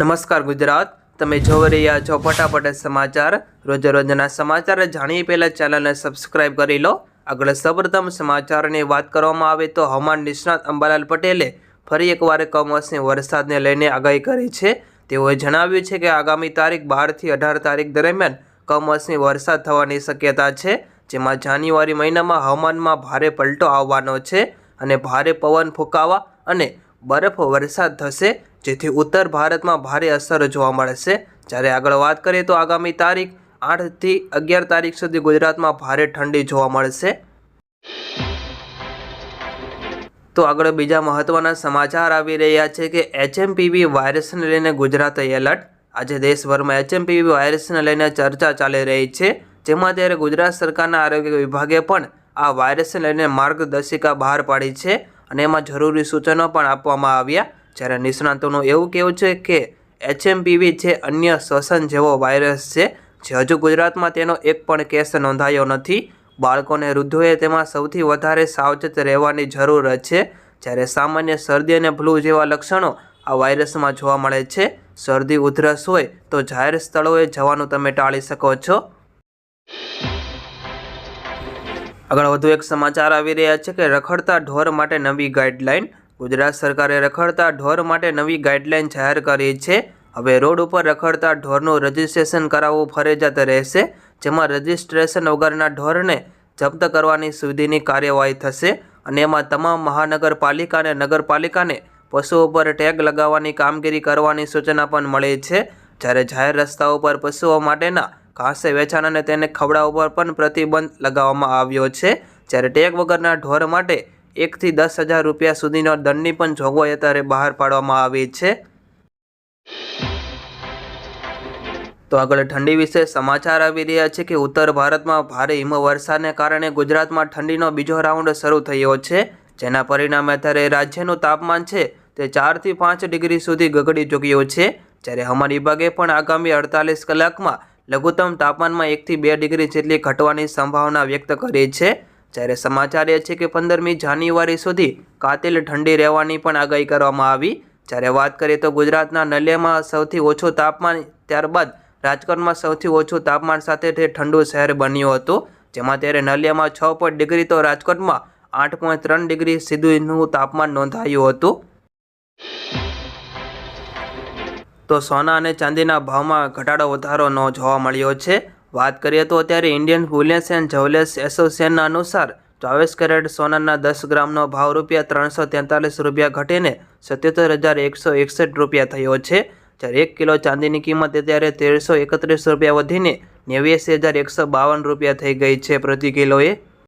નમસ્કાર ગુજરાત. તમે જોઈ રહ્યા છો ફટાફટ સમાચાર. રોજ રોજના સમાચાર જાણીએ પહેલાં ચેનલને સબસ્ક્રાઇબ કરી લો. આગળ સૌપ્રથમ સમાચારની વાત કરવામાં આવે તો હવામાન નિષ્ણાત અંબાલાલ પટેલે ફરી એકવાર કમોસમી વરસાદને લઈને આગાહી કરી છે. તેઓએ જણાવ્યું છે કે આગામી તારીખ બારથી અઢાર તારીખ દરમિયાન કમોસમી વરસાદ થવાની શક્યતા છે, જેમાં જાન્યુઆરી મહિનામાં હવામાનમાં ભારે પલટો આવવાનો છે અને ભારે પવન ફૂંકાવા અને બરફ વરસાદ થશે. જેથી ઉત્તર ભારતમાં ભારે અસર જોવા મળશે જ્યારે આગળ વાત કરીએ તો આગામી તારીખ આઠથી અગિયાર તારીખ સુધી ગુજરાતમાં ભારે ઠંડી જોવા મળશે તો આગળ બીજા મહત્વના સમાચાર આવી રહ્યા છે કે એચએમપીવી વાયરસને લઈને ગુજરાત એલર્ટ. આજે દેશભરમાં એચએમપીવી વાયરસને લઈને ચર્ચા ચાલી રહી છે. જેમાં ત્યારે ગુજરાત સરકારના આરોગ્ય વિભાગે પણ આ વાયરસને લઈને માર્ગદર્શિકા બહાર પાડી છે અને એમાં જરૂરી સૂચનો પણ આપવામાં આવ્યા. જ્યારે નિષ્ણાતોનું એવું કહેવું છે કે એચએમપીવી છે અન્ય શ્વસન જેવો વાયરસ છે, જે હજુ ગુજરાતમાં તેનો એક પણ કેસ નોંધાયો નથી. બાળકોને વૃદ્ધોએ તેમાં સૌથી વધારે સાવચેત રહેવાની જરૂર છે, જ્યારે સામાન્ય શરદી અને ફ્લૂ જેવા લક્ષણો આ વાયરસમાં જોવા મળે છે. શરદી, ઉધરસ હોય તો જાહેર સ્થળોએ જવાનું તમે ટાળી શકો છો. આગળ વધુ એક સમાચાર આવી રહ્યા છે કે રખડતા ઢોર માટે નવી ગાઈડલાઈન ગુજરાત સરકારે રખડતા ઢોર માટે નવી ગાઈડલાઈન જાહેર કરી છે. હવે રોડ ઉપર રખડતા ઢોરનું રજિસ્ટ્રેશન કરાવવું ફરજિયાત રહેશે, જેમાં રજિસ્ટ્રેશન વગરના ઢોરને જપ્ત કરવાની સુધીની કાર્યવાહી થશે અને એમાં તમામ મહાનગરપાલિકા અને નગરપાલિકાને પશુઓ પર ટેગ લગાવવાની કામગીરી કરવાની સૂચના પણ મળી છે. જ્યારે જાહેર રસ્તાઓ પર પશુઓ માટેના ઘાસે વેચાણ અને તેને ખવડાવવા પર પણ પ્રતિબંધ લગાવવામાં આવ્યો છે. જ્યારે ટેગ વગરના ઢોર માટે એકથી દસ હજાર રૂપિયા સુધીનો દંડની પણ જોગવાઈ અત્યારે બહાર પાડવામાં આવી છે. તો આગળ ઠંડી વિશે સમાચાર આવી રહ્યા છે કે ઉત્તર ભારતમાં ભારે હિમવર્ષાને કારણે ગુજરાતમાં ઠંડીનો બીજો રાઉન્ડ શરૂ થયો છે. જેના પરિણામે અત્યારે રાજ્યનું તાપમાન છે તે ચારથી પાંચ ડિગ્રી સુધી ગગડી ચૂક્યું છે. જ્યારે હવામાન વિભાગે પણ આગામી અડતાલીસ કલાકમાં લઘુત્તમ તાપમાનમાં એકથી બે ડિગ્રી જેટલી ઘટવાની સંભાવના વ્યક્ત કરી છે. જ્યારે સમાચાર એ છે કે પંદરમી જાન્યુઆરી સુધી કાતિલ ઠંડી રહેવાની પણ આગાહી કરવામાં આવી. જ્યારે વાત કરીએ તો ગુજરાતના નલિયામાં સૌથી ઓછું તાપમાન, ત્યારબાદ રાજકોટમાં સૌથી ઓછું તાપમાન સાથે તે ઠંડુ શહેર બન્યું હતું, જેમાં ત્યારે નલિયામાં છ પોઈન્ટ ડિગ્રી તો રાજકોટમાં આઠ પોઈન્ટ ત્રણ ડિગ્રી સીધુંનું તાપમાન નોંધાયું હતું. તો સોના અને ચાંદીના ભાવમાં ઘટાડો વધારો ન જોવા મળ્યો છે. વાત કરીએ તો અત્યારે ઇન્ડિયન બુલિયન્સ એન્ડ જ્વેલર્સ એસોસિએશનના અનુસાર ચોવીસ કેરેટ સોનાના દસ ગ્રામનો ભાવ રૂપિયા ત્રણસો તેતાલીસ રૂપિયા ઘટીને સત્યોતેર હજાર એકસો એકસઠ રૂપિયા થયો છે. જ્યારે એક કિલો ચાંદીની કિંમત અત્યારે તેરસો એકત્રીસ રૂપિયા વધીને નેવ્યાસી હજાર એકસો બાવન રૂપિયા થઈ ગઈ છે પ્રતિ કિલોએ.